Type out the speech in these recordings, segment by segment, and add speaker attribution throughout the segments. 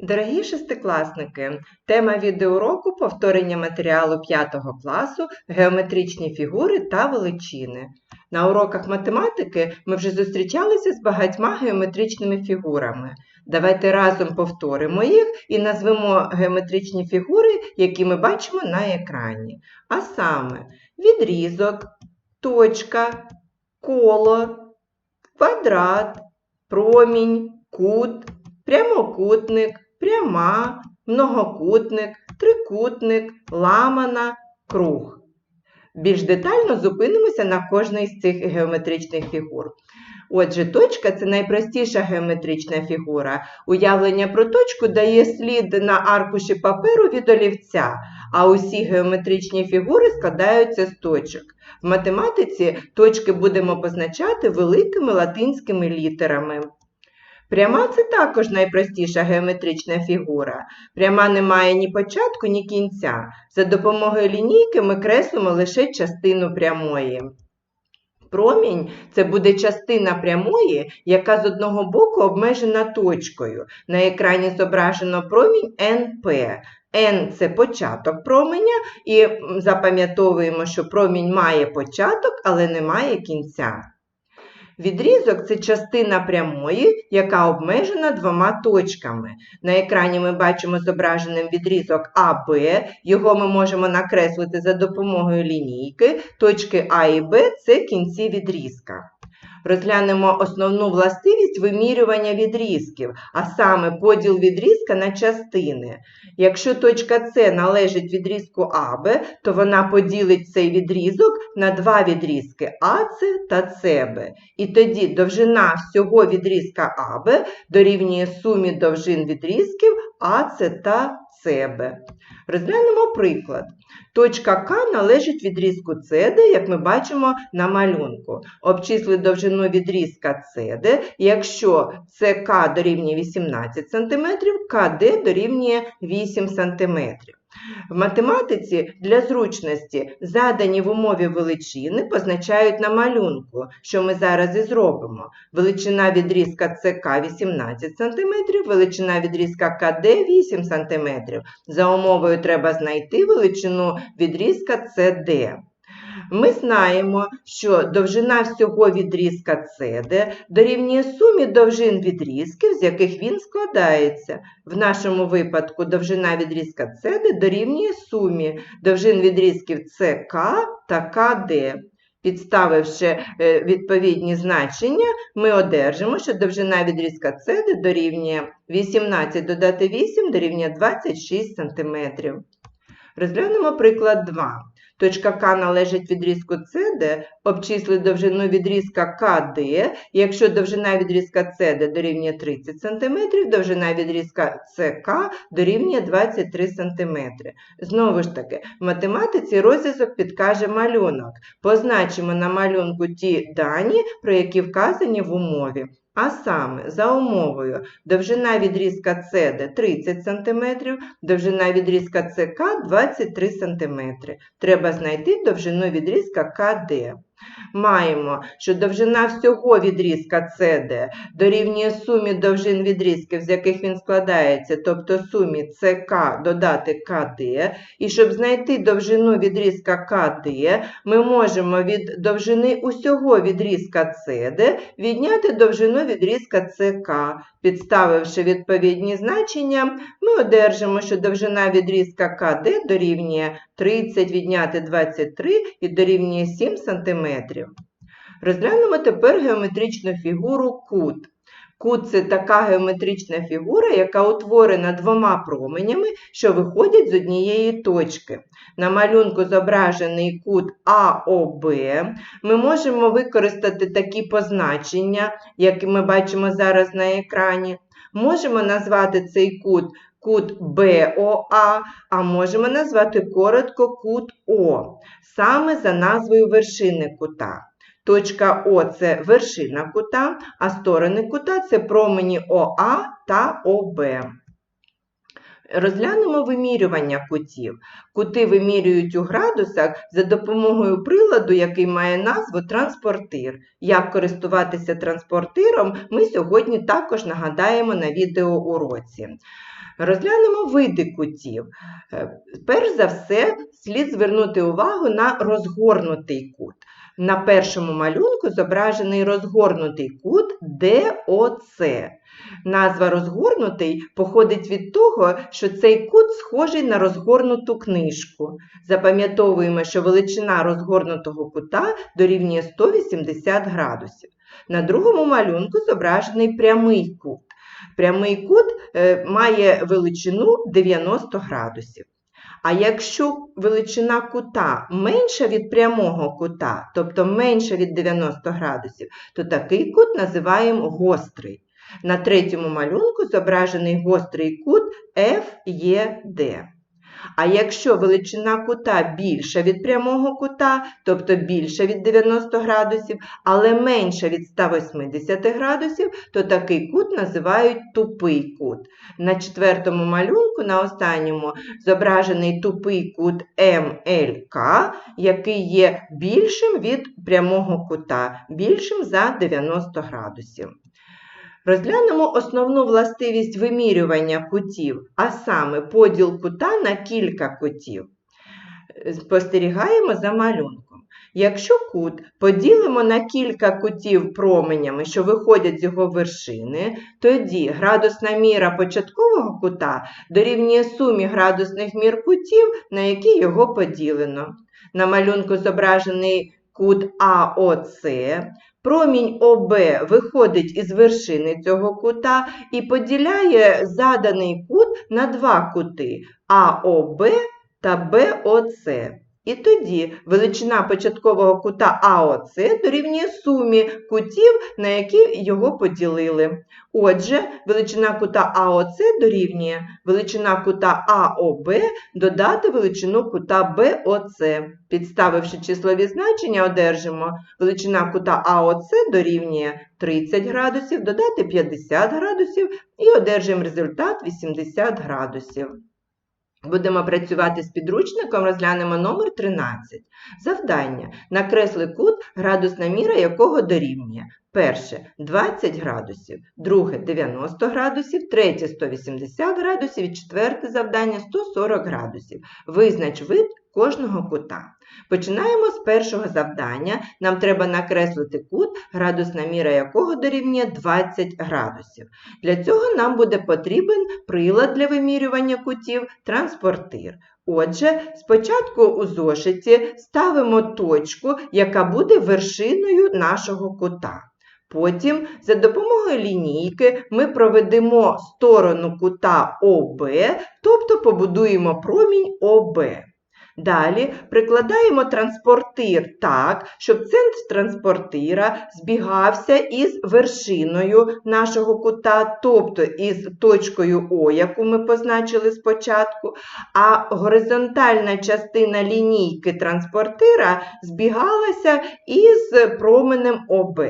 Speaker 1: Дорогі шестикласники, тема відеоуроку повторення матеріалу 5 класу геометричні фігури та величини. На уроках математики ми вже зустрічалися з багатьма геометричними фігурами. Давайте разом повторимо їх і назвемо геометричні фігури, які ми бачимо на екрані. А саме відрізок, точка, коло, квадрат, промінь, кут, прямокутник, пряма, многокутник, трикутник, ламана, круг. Більш детально зупинимося на кожній з цих геометричних фігур. Отже, точка це найпростіша геометрична фігура. Уявлення про точку дає слід на аркуші паперу від олівця, а усі геометричні фігури складаються з точок. В математиці точки будемо позначати великими латинськими літерами. Пряма це також найпростіша геометрична фігура. Пряма не має ні початку, ні кінця. За допомогою лінійки ми креслимо лише частину прямої. Промінь це буде частина прямої, яка з одного боку обмежена точкою. На екрані зображено промінь НП. N – це початок променя, і запам'ятовуємо, що промінь має початок, але не має кінця. Відрізок це частина прямої, яка обмежена двома точками. На екрані ми бачимо зображеним відрізок АБ, його ми можемо накреслити за допомогою лінійки. Точки А і Б це кінці відрізка. Розглянемо основну властивість вимірювання відрізків, а саме поділ відрізка на частини. Якщо точка С належить відрізку АБ, то вона поділить цей відрізок на два відрізки АЦ та СБ. І тоді довжина всього відрізка АБ дорівнює сумі довжин відрізків АЦ та СБ. Розглянемо приклад. Точка К належить відрізку CD, як ми бачимо на малюнку. Обчисли довжину відрізка CD, якщо СК дорівнює 18 см, КД дорівнює 8 см. В математиці для зручності задані в умові величини позначають на малюнку, що ми зараз і зробимо. Величина відрізка СК 18 см, величина відрізка КД 8 см. За умовою треба знайти величину відрізка CD. Ми знаємо, що довжина всього відрізка CD дорівнює сумі довжин відрізків, з яких він складається. В нашому випадку довжина відрізка CD дорівнює сумі довжин відрізків CK та КД. Підставивши е, відповідні значення, ми одержимо, що довжина відрізка CD дорівнює 18 додати 8 дорівнює 26 см. Розглянемо приклад 2. Точка К належить відрізку CD, обчисли довжину відрізка КД. Якщо довжина відрізка CD дорівнює 30 см, довжина відрізка СК дорівнює 23 см. Знову ж таки, в математиці розв'язок підкаже малюнок. Позначимо на малюнку ті дані, про які вказані в умові. А саме, за умовою, довжина відрізка CD 30 см, довжина відрізка СК 23 см. Треба знайти довжину відрізка КД. Маємо, що довжина всього відрізка CD дорівнює сумі довжин відрізків, з яких він складається, тобто сумі СК додати КД. І щоб знайти довжину відрізка КД, ми можемо від довжини усього відрізка CD відняти довжину відрізка СК. Підставивши відповідні значення, ми одержимо, що довжина відрізка КД дорівнює 30 відняти 23 і дорівнює 7 см. Розглянемо тепер геометричну фігуру кут. Кут це така геометрична фігура, яка утворена двома променями, що виходять з однієї точки. На малюнку зображений кут АОБ. Ми можемо використати такі позначення, які ми бачимо зараз на екрані. Можемо назвати цей кут кут БОА, а можемо назвати коротко кут О, саме за назвою вершини кута. Точка О це вершина кута, а сторони кута це промені ОА та ОБ. Розглянемо вимірювання кутів. Кути вимірюють у градусах за допомогою приладу, який має назву транспортир. Як користуватися транспортиром, ми сьогодні також нагадаємо на відеоуроці. Розглянемо види кутів. Е, Перш за все, слід звернути увагу на розгорнутий кут. На першому малюнку зображений розгорнутий кут ДОЦ. Назва розгорнутий походить від того, що цей кут схожий на розгорнуту книжку. Запам'ятовуємо, що величина розгорнутого кута дорівнює 180 градусів. На другому малюнку зображений прямий кут. Прямий кут е, має величину 90 градусів. А якщо величина кута менша від прямого кута, тобто менша від 90 градусів, то такий кут називаємо гострий. На третьому малюнку зображений гострий кут FED. А якщо величина кута більша від прямого кута, тобто більша від 90 градусів, але менша від 180 градусів, то такий кут називають тупий кут. На четвертому малюнку, на останньому, зображений тупий кут МЛК, який є більшим від прямого кута, більшим за 90 градусів. Розглянемо основну властивість вимірювання кутів, а саме поділ кута на кілька кутів. Спостерігаємо за малюнком. Якщо кут поділимо на кілька кутів променями, що виходять з його вершини, тоді градусна міра початкового кута дорівнює сумі градусних мір кутів, на які його поділено. На малюнку зображений кут АОЦ, Промінь ОБ виходить із вершини цього кута і поділяє заданий кут на два кути АОБ та БОЦ. І тоді величина початкового кута АОЦ дорівнює сумі кутів, на які його поділили. Отже, величина кута АОЦ дорівнює величина кута АОБ додати величину кута БОЦ. Підставивши числові значення, одержимо величина кута АОЦ дорівнює 30 градусів, додати 50 градусів і одержимо результат 80 градусів. Будемо працювати з підручником, розглянемо номер 13. Завдання. Накресли кут, градусна міра якого дорівнює. Перше 20 градусів, друге 90 градусів, третє 180 градусів і четверте завдання 140 градусів. Визнач вид кожного кута. Починаємо з першого завдання. Нам треба накреслити кут, градусна міра якого дорівнює 20 градусів. Для цього нам буде потрібен прилад для вимірювання кутів транспортир. Отже, спочатку у зошиті ставимо точку, яка буде вершиною нашого кута. Потім за допомогою лінійки ми проведемо сторону кута ОБ, тобто побудуємо промінь ОБ. Далі прикладаємо транспортир так, щоб центр транспортира збігався із вершиною нашого кута, тобто із точкою О, яку ми позначили спочатку, а горизонтальна частина лінійки транспортира збігалася із променем ОБ.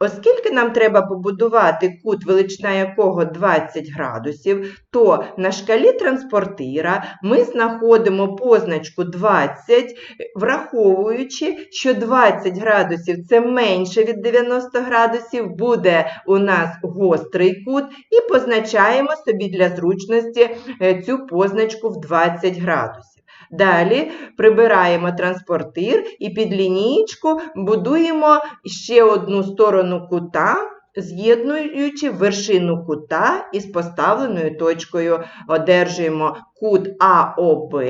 Speaker 1: Оскільки нам треба побудувати кут, величина якого 20 градусів, то на шкалі транспортира ми знаходимо позначку 20, враховуючи, що 20 градусів це менше від 90 градусів, буде у нас гострий кут, і позначаємо собі для зручності е, цю позначку в 20 градусів. Далі прибираємо транспортир і під лінієчку будуємо ще одну сторону кута, з'єднуючи вершину кута із поставленою точкою. Одержуємо кут АОБ,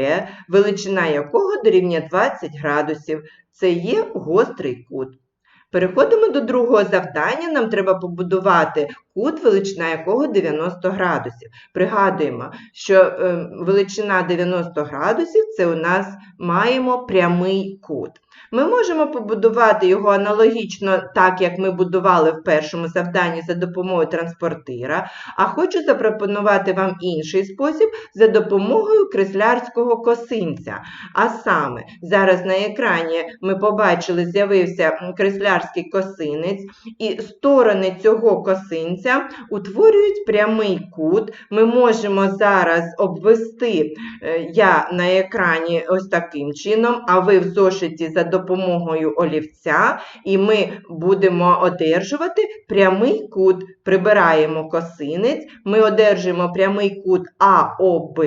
Speaker 1: величина якого дорівнює 20 градусів. Це є гострий кут. Переходимо до другого завдання. Нам треба побудувати кут, величина якого 90 градусів. Пригадуємо, що е, величина 90 градусів це у нас маємо прямий кут. Ми можемо побудувати його аналогічно, так як ми будували в першому завданні за допомогою транспортира, а хочу запропонувати вам інший спосіб за допомогою креслярського косинця. А саме, зараз на екрані ми побачили, з'явився креслярський косинець, і сторони цього косинця косинця утворюють прямий кут. Ми можемо зараз обвести е, я на екрані ось таким чином, а ви в зошиті за допомогою олівця, і ми будемо одержувати прямий кут. Прибираємо косинець, ми одержуємо прямий кут АОБ.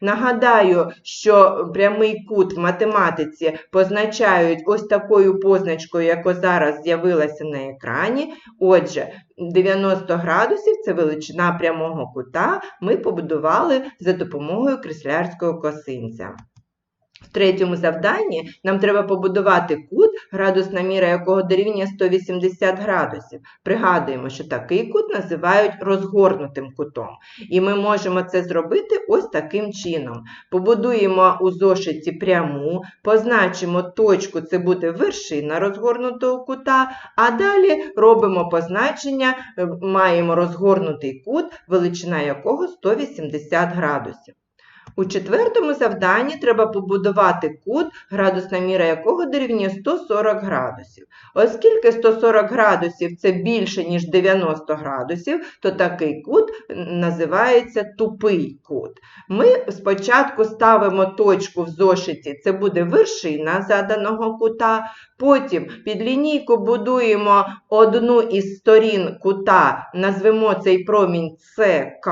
Speaker 1: Нагадаю, що прямий кут в математиці позначають ось такою позначкою, яка зараз з'явилася на екрані. Отже, 90 градусів це величина прямого кута ми побудували за допомогою креслярського косинця. Третьому завданні нам треба побудувати кут, градусна міра якого дорівнює 180 градусів. Пригадуємо, що такий кут називають розгорнутим кутом. І ми можемо це зробити ось таким чином. Побудуємо у зошиті пряму, позначимо точку, це буде вершина розгорнутого кута, а далі робимо позначення, е, маємо розгорнутий кут, величина якого 180 градусів. У четвертому завданні треба побудувати кут, градусна міра якого дорівнює 140 градусів. Оскільки 140 градусів це більше, ніж 90 градусів, то такий кут називається тупий кут. Ми спочатку ставимо точку в зошиті, це буде вершина заданого кута, потім під лінійку будуємо одну із сторін кута, назвемо цей промінь СК,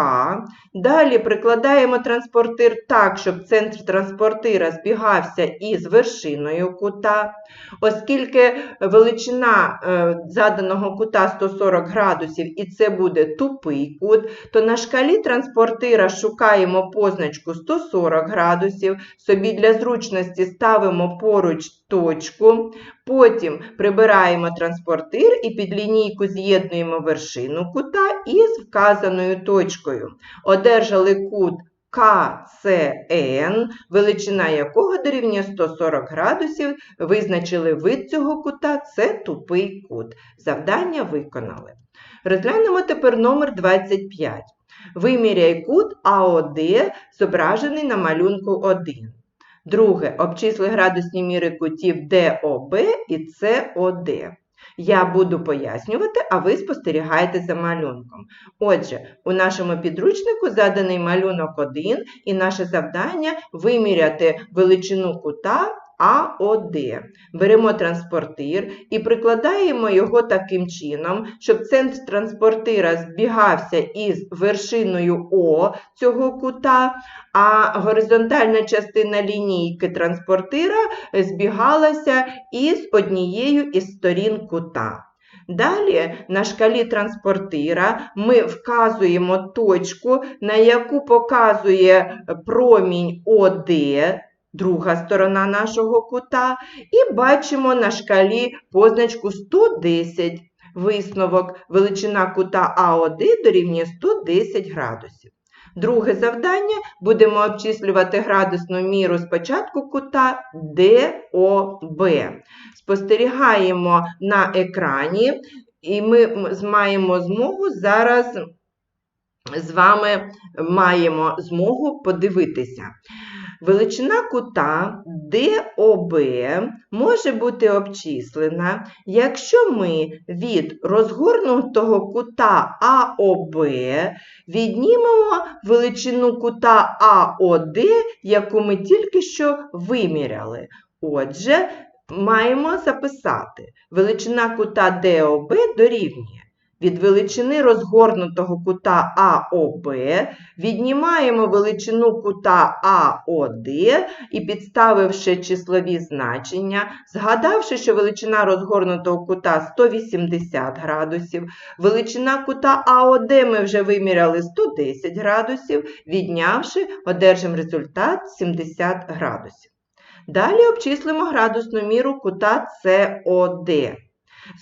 Speaker 1: далі прикладаємо транспортир так, щоб центр транспортира збігався із вершиною кута. Оскільки величина е, заданого кута 140 градусів і це буде тупий кут, то на шкалі транспортира шукаємо позначку 140 градусів, собі для зручності ставимо поруч точку, потім прибираємо транспортир і під лінійку з'єднуємо вершину кута із вказаною точкою. Одержали кут КЦН, величина якого дорівнює 140 градусів, визначили вид цього кута це тупий кут. Завдання виконали. Розглянемо тепер номер 25. Виміряй кут АОД, зображений на малюнку 1. Друге. Обчисли градусні міри кутів ДОБ і СОД. Я буду пояснювати, а ви спостерігаєте за малюнком. Отже, у нашому підручнику заданий малюнок 1, і наше завдання виміряти величину кута АОД. Беремо транспортир і прикладаємо його таким чином, щоб центр транспортира збігався із вершиною О цього кута, а горизонтальна частина лінійки транспортира збігалася із однією із сторін кута. Далі на шкалі транспортира ми вказуємо точку, на яку показує промінь ОД, друга сторона нашого кута, і бачимо на шкалі позначку 110. Висновок величина кута АОД дорівнює 110 градусів. Друге завдання будемо обчислювати градусну міру спочатку кута ДОБ. Спостерігаємо на екрані, і ми маємо змогу зараз з вами маємо змогу подивитися. Величина кута ДОБ може бути обчислена, якщо ми від розгорнутого кута АОБ віднімемо величину кута АОД, яку ми тільки що виміряли. Отже, маємо записати величина кута ДОБ дорівнює від величини розгорнутого кута АОБ віднімаємо величину кута АОД і підставивши числові значення, згадавши, що величина розгорнутого кута 180 градусів, величина кута АОД ми вже виміряли 110 градусів, віднявши, одержимо результат 70 градусів. Далі обчислимо градусну міру кута СОД.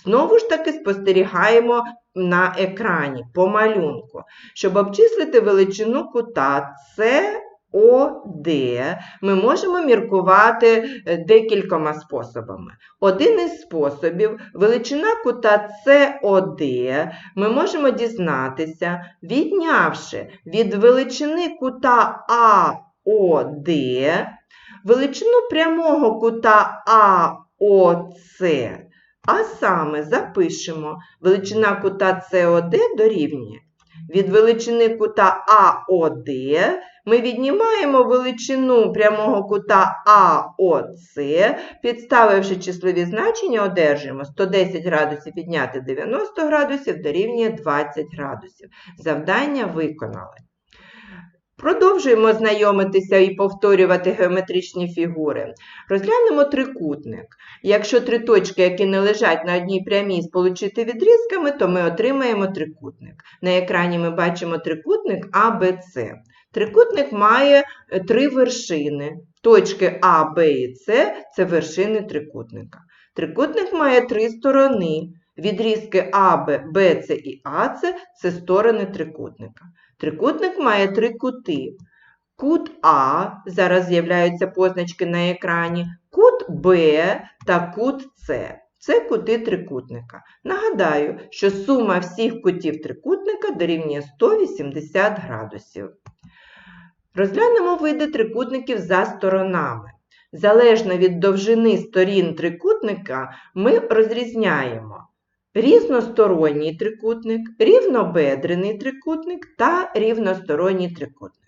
Speaker 1: Знову ж таки спостерігаємо на екрані по малюнку. Щоб обчислити величину кута СОД, ми можемо міркувати е, декількома способами. Один із способів величина кута СОД ми можемо дізнатися, віднявши від величини кута АОД величину прямого кута АОЦ А саме запишемо величина кута СОД дорівнює. Від величини кута АОД ми віднімаємо величину прямого кута АОЦ, підставивши числові значення, одержимо 110 градусів відняти 90 градусів дорівнює 20 градусів. Завдання виконали. Продовжуємо знайомитися і повторювати геометричні фігури. Розглянемо трикутник. Якщо три точки, які не лежать на одній прямій, сполучити відрізками, то ми отримаємо трикутник. На екрані ми бачимо трикутник АБЦ. Трикутник має е, три вершини. Точки А, Б і С це вершини трикутника. Трикутник має три сторони. Відрізки АБ, БЦ і АЦ це сторони трикутника. Трикутник має три кути. Кут А, зараз з'являються позначки на екрані, кут Б та кут С. Це кути трикутника. Нагадаю, що сума всіх кутів трикутника дорівнює 180 градусів. Розглянемо види трикутників за сторонами. Залежно від довжини сторін трикутника ми розрізняємо різносторонній трикутник, рівнобедрений трикутник та рівносторонній трикутник.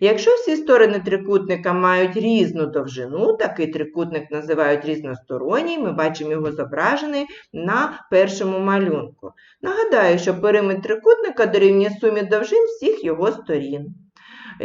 Speaker 1: Якщо всі сторони трикутника мають різну довжину, такий трикутник називають різносторонній, ми бачимо його зображений на першому малюнку. Нагадаю, що периметр трикутника дорівнює сумі довжин всіх його сторін.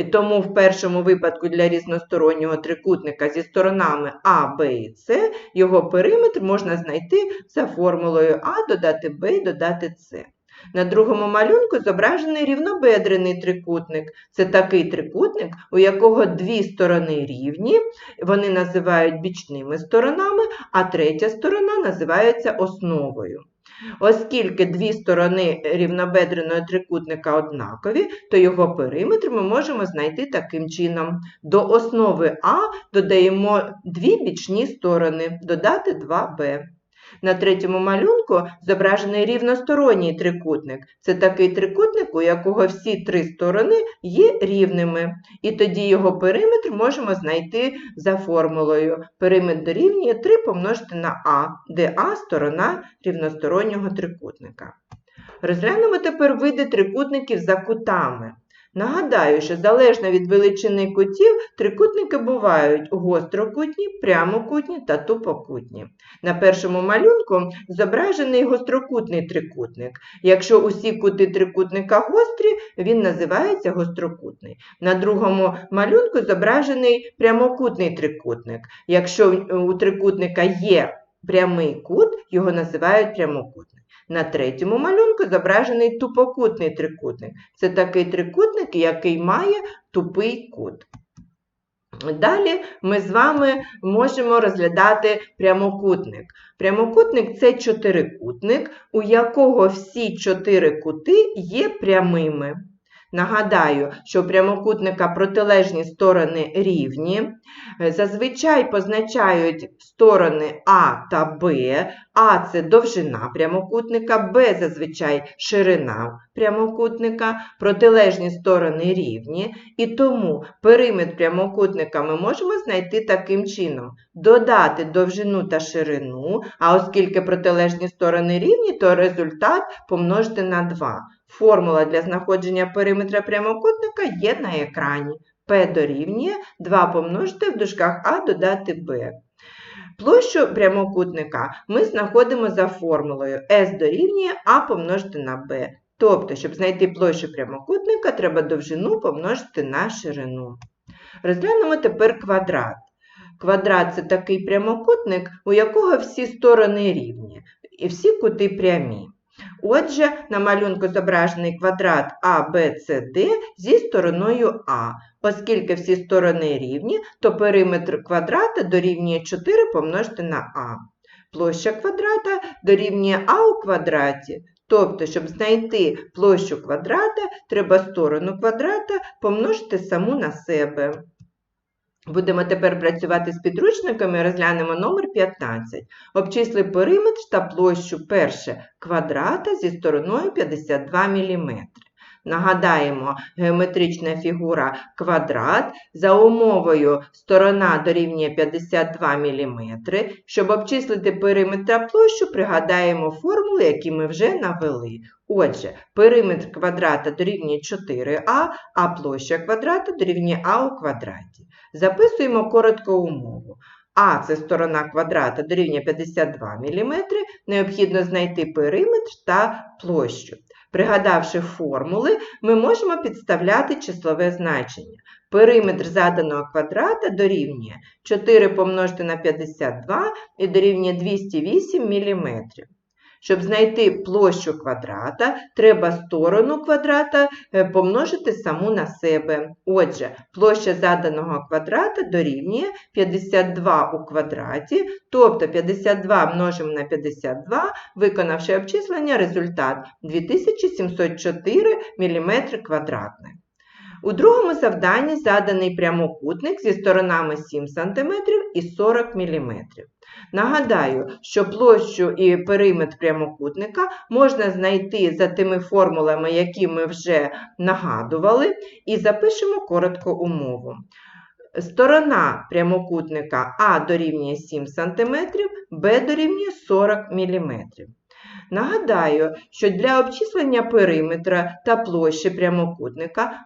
Speaker 1: Тому в першому випадку для різностороннього трикутника зі сторонами А, Б і С його периметр можна знайти за формулою А додати Б і додати С. На другому малюнку зображений рівнобедрений трикутник. Це такий трикутник, у якого дві сторони рівні, вони називають бічними сторонами, а третя сторона називається основою. Оскільки дві сторони рівнобедреного трикутника однакові, то його периметр ми можемо знайти таким чином. До основи А додаємо дві бічні сторони, додати 2b. На третьому малюнку зображений рівносторонній трикутник. Це такий трикутник, у якого всі три сторони є рівними. І тоді його периметр можемо знайти за формулою. Периметр дорівнює 3 помножити на А, де А сторона рівностороннього трикутника. Розглянемо тепер види трикутників за кутами. Нагадаю, що залежно від величини кутів, трикутники бувають гострокутні, прямокутні та тупокутні. На першому малюнку зображений гострокутний трикутник. Якщо усі кути трикутника гострі, він називається гострокутний. На другому малюнку зображений прямокутний трикутник. Якщо у трикутника є прямий кут, його називають прямокутний. На третьому малюнку зображений тупокутний трикутник. Це такий трикутник, який має тупий кут. Далі ми з вами можемо розглядати прямокутник. Прямокутник це чотирикутник, у якого всі чотири кути є прямими. Нагадаю, що у прямокутника протилежні сторони рівні. Зазвичай позначають сторони А та Б. А це довжина прямокутника, Б зазвичай ширина прямокутника, протилежні сторони рівні. І тому периметр прямокутника ми можемо знайти таким чином: додати довжину та ширину, а оскільки протилежні сторони рівні, то результат помножити на 2. Формула для знаходження периметра прямокутника є на екрані. P дорівнює 2 помножити в дужках А додати Б. Площу прямокутника ми знаходимо за формулою S дорівнює А помножити на Б. Тобто, щоб знайти площу прямокутника, треба довжину помножити на ширину. Розглянемо тепер квадрат. Квадрат це такий прямокутник, у якого всі сторони рівні і всі кути прямі. Отже, на малюнку зображений квадрат ABCD зі стороною А. Оскільки всі сторони рівні, то периметр квадрата дорівнює 4 помножити на А. Площа квадрата дорівнює А у квадраті. Тобто, щоб знайти площу квадрата, треба сторону квадрата помножити саму на себе. Будемо тепер працювати з підручниками, розглянемо номер 15. Обчисли периметр та площу перше квадрата зі стороною 52 мм. Нагадаємо, геометрична фігура квадрат за умовою сторона дорівнює 52 мм. Щоб обчислити периметр площу, пригадаємо формули, які ми вже навели. Отже, периметр квадрата дорівнює 4а, а площа квадрата дорівнює а у квадраті. Записуємо коротко умову. А це сторона квадрата дорівнює 52 мм, необхідно знайти периметр та площу. Пригадавши формули, ми можемо підставляти числове значення. Периметр заданого квадрата дорівнює 4 помножити на 52 і дорівнює 208 мм. Щоб знайти площу квадрата, треба сторону квадрата е, помножити саму на себе. Отже, площа заданого квадрата дорівнює 52 у квадраті, тобто 52 множимо на 52, виконавши обчислення, результат 2704 мм квадратних. У другому завданні заданий прямокутник зі сторонами 7 см і 40 мм. Нагадаю, що площу і периметр прямокутника можна знайти за тими формулами, які ми вже нагадували, і запишемо коротко умову. Сторона прямокутника А дорівнює 7 см, Б дорівнює 40 мм. Нагадаю, що для обчислення периметра та площі прямокутника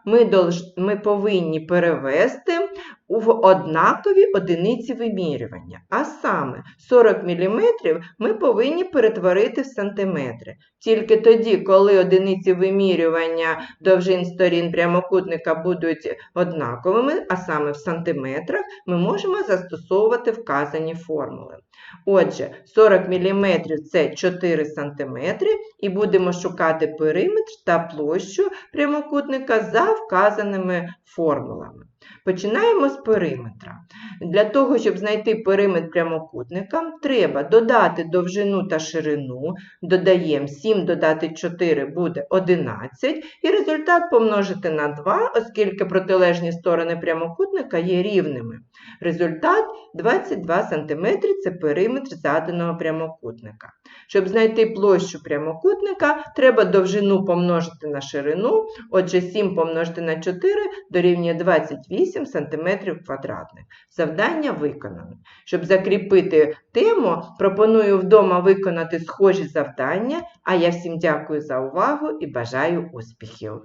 Speaker 1: ми, повинні перевести в однакові одиниці вимірювання. А саме 40 мм ми повинні перетворити в сантиметри. Тільки тоді, коли одиниці вимірювання довжин сторін прямокутника будуть однаковими, а саме в сантиметрах, ми можемо застосовувати вказані формули. Отже, 40 мм це 4 см, і будемо шукати периметр та площу прямокутника за вказаними формулами. Починаємо з периметра. Для того, щоб знайти периметр прямокутника, треба додати довжину та ширину, додаємо 7 додати 4 буде 11, і результат помножити на 2, оскільки протилежні сторони прямокутника є рівними. Результат 22 см це периметр заданого прямокутника. Щоб знайти площу прямокутника, треба довжину помножити на ширину, отже 7 помножити на 4 дорівнює 28 см квадратних. Завдання виконано. Щоб закріпити тему, пропоную вдома виконати схожі завдання, а я всім дякую за увагу і бажаю успіхів!